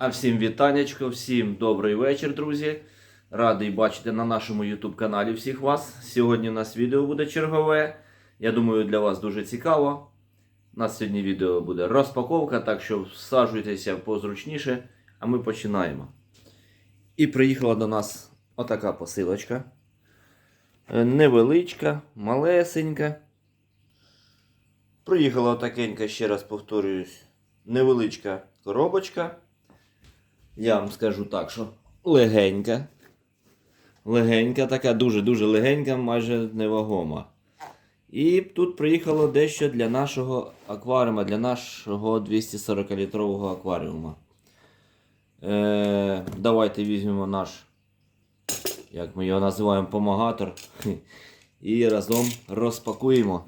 А всім вітанечко, всім добрий вечір, друзі. Радий бачити на нашому YouTube каналі всіх вас. Сьогодні у нас відео буде чергове. Я думаю, для вас дуже цікаво. У нас сьогодні відео буде розпаковка, так що всаджуйтеся позручніше, а ми починаємо. І приїхала до нас отака посилочка. Е, Невеличка, малесенька. Приїхала отакенька, ще раз повторююсь, невеличка коробочка. Я вам скажу так, що легенька. Легенька, така дуже-дуже легенька, майже невагома. І тут приїхало дещо для нашого акваріума, для нашого 240-літрового акваріума. Е, давайте візьмемо наш, як ми його називаємо, помагатор. І разом розпакуємо.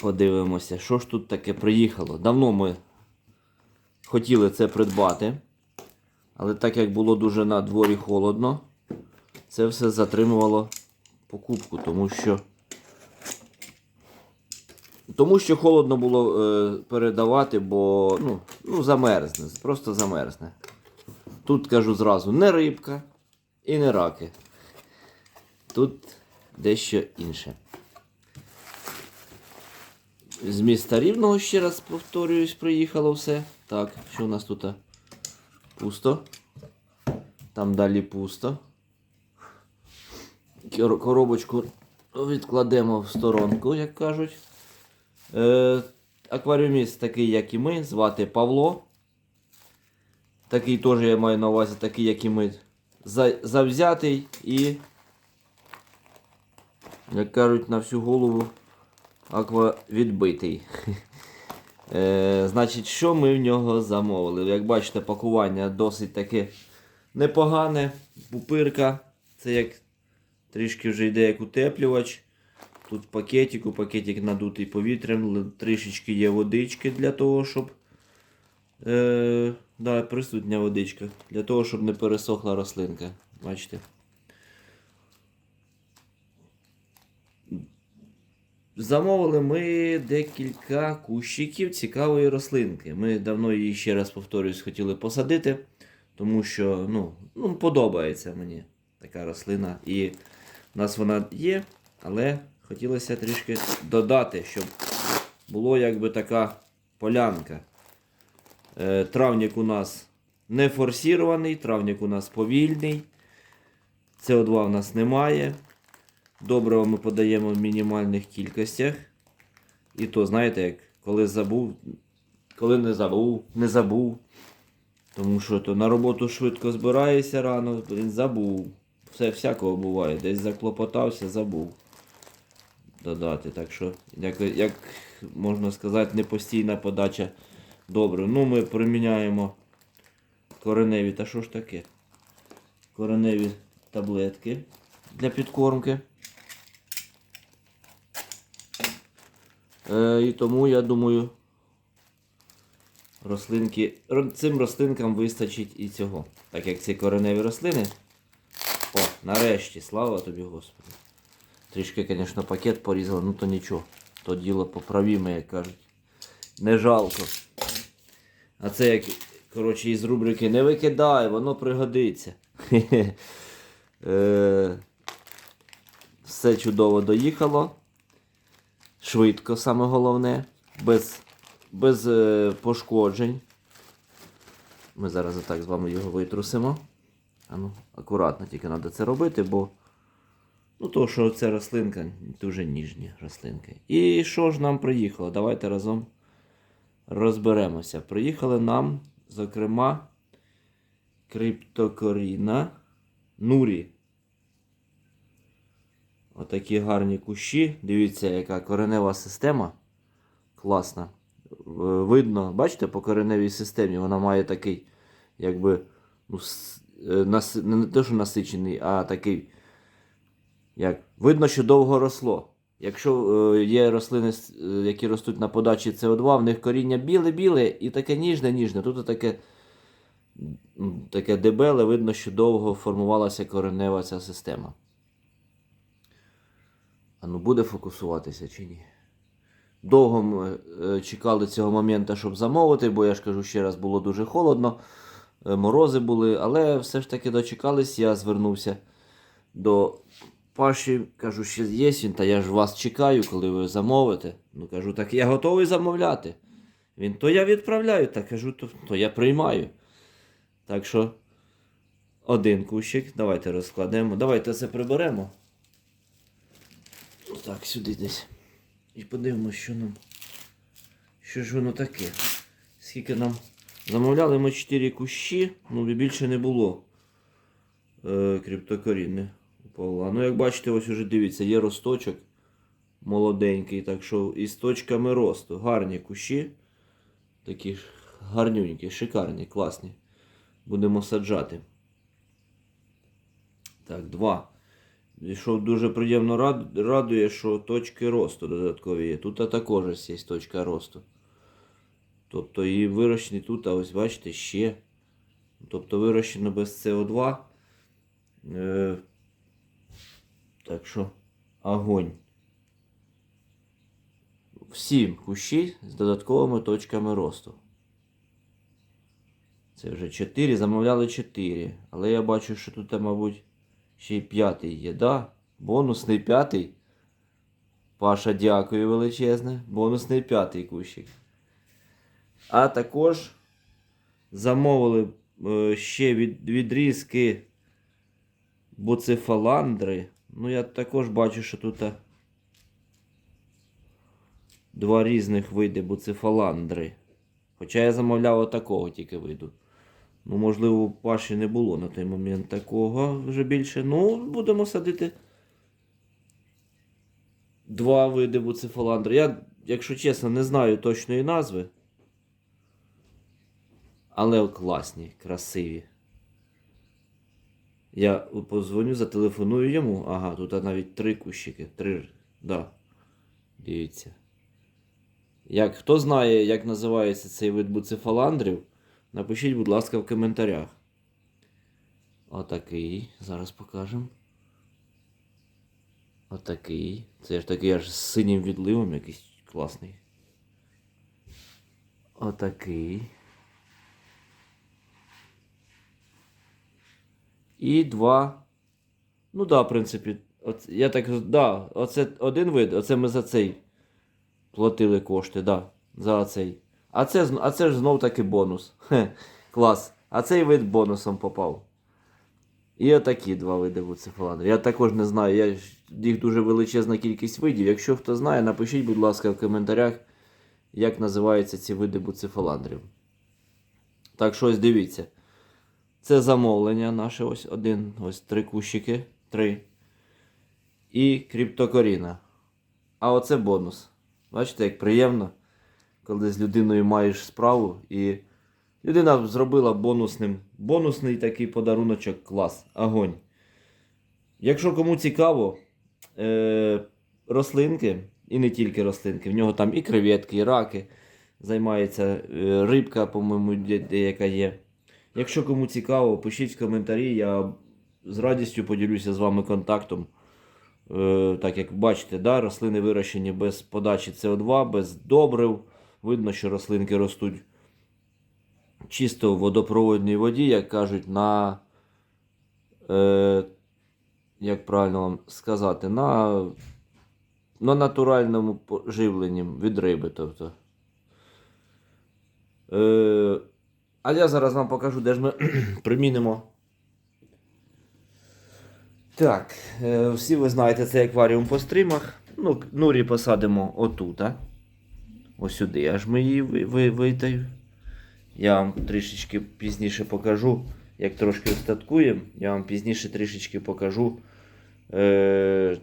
Подивимося, що ж тут таке приїхало. Давно ми хотіли це придбати. Але так як було дуже на дворі холодно, це все затримувало покупку, тому що. Тому що холодно було е, передавати, бо ну, ну, замерзне, просто замерзне. Тут кажу зразу не рибка і не раки. Тут дещо інше. З міста Рівного, ще раз повторююсь, приїхало все. Так, що у нас тут? Пусто. Там далі пусто. Коробочку відкладемо в сторонку, як кажуть. Е, акваріуміст такий, як і ми, звати Павло. Такий теж я маю на увазі, такий, як і ми. Завзятий і, як кажуть, на всю голову аквавідбитий. Е, значить, що ми в нього замовили? Як бачите, пакування досить таке непогане. Пупирка. Це як трішки вже йде як утеплювач. Тут пакетик, у пакетик надутий повітрям, трішечки є водички для того, щоб. Е, да, присутня водичка. Для того, щоб не пересохла рослинка. Бачите? Замовили ми декілька кущиків цікавої рослинки. Ми давно її ще раз повторюсь, хотіли посадити, тому що ну, ну, подобається мені така рослина. І в нас вона є, але хотілося трішки додати, щоб було якби така полянка. Е, травник у нас не форсірований, травник у нас повільний. СО2 в нас немає. Доброго ми подаємо в мінімальних кількостях. І то, знаєте, як коли забув, коли не забув, не забув. Тому що то на роботу швидко збираєшся рано, блін, забув. Все всякого буває. Десь заклопотався, забув додати. Так що, як, як можна сказати, не постійна подача добре. Ну, ми приміняємо кореневі. Та що ж таке? Кореневі таблетки для підкормки. І тому я думаю, рослинки, цим рослинкам вистачить і цього. Так як ці кореневі рослини. О, нарешті, слава тобі, Господи. Трішки, звісно, пакет порізали, ну то нічого. То діло поправіме, як кажуть. Не жалко. А це як, коротше, із рубрики не викидай, воно пригодиться. Е, Все чудово доїхало. Швидко, саме головне, без, без е, пошкоджень. Ми зараз отак з вами його витрусимо. А ну, акуратно тільки треба це робити, бо ну, то, що це рослинка, дуже ніжні рослинки. І що ж нам приїхало? Давайте разом розберемося. Приїхали нам, зокрема, криптокоріна Нурі. Отакі гарні кущі. Дивіться, яка коренева система. Класна. Видно, бачите, по кореневій системі вона має такий, якби, ну, е, нас, не те, що насичений, а такий. Як, видно, що довго росло. Якщо е, є рослини, е, які ростуть на подачі СО2, в них коріння біле-біле і таке ніжне-ніжне. Тут таке, таке дебеле, видно, що довго формувалася коренева ця система. Ну буде фокусуватися чи ні? довго ми е, чекали цього моменту, щоб замовити, бо я ж кажу, ще раз було дуже холодно, е, морози були, але все ж таки дочекались. Я звернувся до Паші, кажу, ще є він, та я ж вас чекаю, коли ви замовите. Ну кажу, так я готовий замовляти. Він то я відправляю, та кажу, то, то я приймаю. Так що один кущик, давайте розкладемо. Давайте це приберемо. Так, сюди десь. І подивимося, що нам. Що ж воно таке? Скільки нам. Замовляли ми 4 кущі, ну більше не було. Е, криптокорінне у Павла. Ну, як бачите, ось уже дивіться, є росточок молоденький, так що із точками росту. Гарні кущі. Такі ж гарнюнькі, шикарні, класні. Будемо саджати. Так, два. І що дуже приємно радує, що точки росту додаткові є. Тут також є точка росту. Тобто і вирощені тут, а ось бачите, ще. Тобто вирощено без СО2. Е, так що, огонь. Всі кущі з додатковими точками росту. Це вже 4, замовляли 4. Але я бачу, що тут, мабуть, ще й п'ятий є, да? Бонусний п'ятий. Паша, дякую величезне. Бонусний п'ятий кущик. А також замовили е, ще від, відрізки буцефаландри. Ну, я також бачу, що тут а, два різних види буцефаландри. Хоча я замовляв отакого тільки виду. Ну, можливо, у Паші не було на той момент такого вже більше. Ну, будемо садити два види буцефаландри. Я, якщо чесно, не знаю точної назви. Але класні, красиві. Я позвоню, зателефоную йому. Ага, тут навіть три кущики. Три. Да. Дивіться. Як, хто знає, як називається цей вид буцефаландрів, напишіть, будь ласка, в коментарях. Отакий. Зараз покажемо. Отакий. Це ж такий аж з синім відливом якийсь класний. Отакий. І два. Ну да, в принципі. Оце, я так. Да, оце один вид, оце ми за цей платили кошти, да. За цей. А це, а це ж знов таки бонус. Хе, клас. А цей вид бонусом попав. І отакі два види буцефаландрів. Я також не знаю, я, їх дуже величезна кількість видів. Якщо хто знає, напишіть, будь ласка, в коментарях, як називаються ці види буцефаландрів. Так що ось дивіться. Це замовлення наше ось один, ось три кущики, три. І криптокоріна. А оце бонус. Бачите, як приємно, коли з людиною маєш справу і людина зробила бонусним, бонусний такий подаруночок клас. Огонь. Якщо кому цікаво, е, рослинки, і не тільки рослинки, в нього там і креветки, і раки, займається е, рибка, по-моєму, деяка є. Якщо кому цікаво, пишіть в коментарі, я з радістю поділюся з вами контактом. Е, так як бачите, да, рослини вирощені без подачі СО2, без добрив. Видно, що рослинки ростуть чисто в водопроводній воді, як кажуть, на. Е, як правильно вам сказати, на, на натуральному живленні від риби. Тобто. Е, а я зараз вам покажу, де ж ми примінимо. Так, е, всі ви знаєте цей акваріум по стрімах. Ну, нурі посадимо отут, а? Ось сюди. Аж ми її ви, ви, витаю. Я вам трішечки пізніше покажу, як трошки остаткуємо. Я вам пізніше трішечки покажу. Е,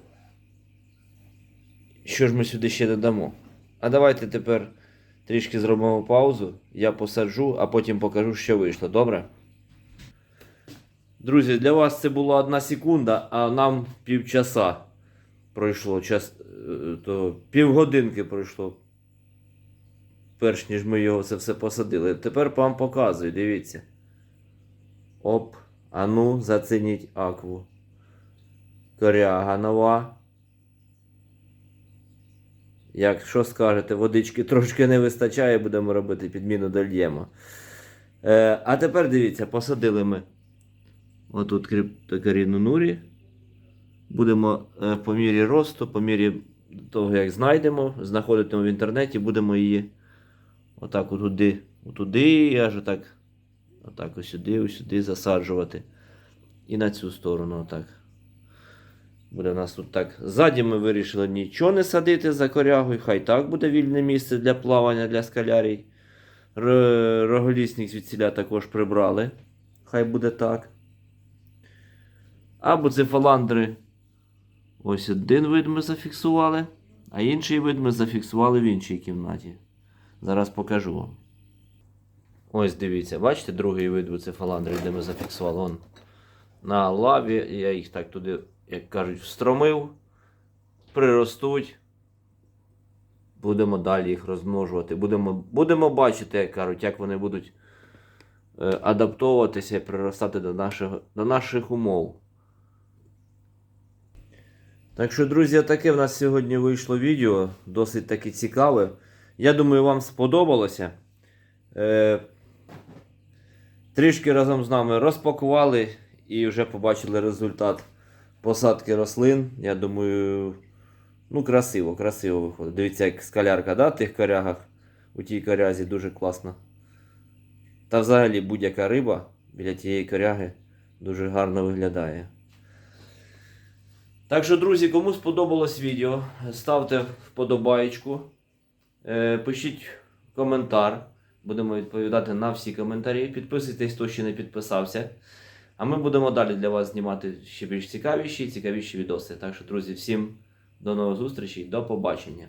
що ж ми сюди ще додамо. А давайте тепер трішки зробимо паузу. Я посаджу, а потім покажу, що вийшло. Добре? Друзі, для вас це була одна секунда, а нам півчаса пройшло. Час, е, то півгодинки пройшло. Перш ніж ми його це все посадили. Тепер вам показую, дивіться. Оп. А ну, зацініть акву. Коряга нова. Якщо скажете, водички трошки не вистачає, будемо робити підміну дольємо. Е, а тепер дивіться, посадили ми отут криптокаріну нурі. Будемо е, по мірі росту, по мірі того, як знайдемо, знаходитимемо в інтернеті, будемо її отак отуди, отуди, і аж отак, отак ось сюди, сюди засаджувати. І на цю сторону отак. Буде у нас тут так. Ззаді ми вирішили нічого не садити за корягою, хай так буде вільне місце для плавання для скалярій. Роголісник звідсіля також прибрали. Хай буде так. Або цефаландри. Ось один вид ми зафіксували, а інший вид ми зафіксували в іншій кімнаті. Зараз покажу вам. Ось дивіться, бачите, другий вид буцефаландрів, де ми зафіксували. Он на лаві. Я їх так туди, як кажуть, встромив. Приростуть. Будемо далі їх розмножувати. Будемо, будемо бачити, як кажуть, як вони будуть е, адаптовуватися і приростати до, нашого, до наших умов. Так що, друзі, таке в нас сьогодні вийшло відео. Досить таки цікаве. Я думаю, вам сподобалося. Е, трішки разом з нами розпакували і вже побачили результат посадки рослин. Я думаю, ну, красиво, красиво виходить. Дивіться, як скалярка, да, в тих корягах. У тій корязі дуже класно. Та взагалі будь-яка риба біля тієї коряги дуже гарно виглядає. Так що, друзі, кому сподобалось відео, ставте вподобаєчку, пишіть коментар. Будемо відповідати на всі коментарі. Підписуйтесь, хто ще не підписався. А ми будемо далі для вас знімати ще більш цікавіші і цікавіші відоси. Так що, друзі, всім до нових зустрічей, до побачення.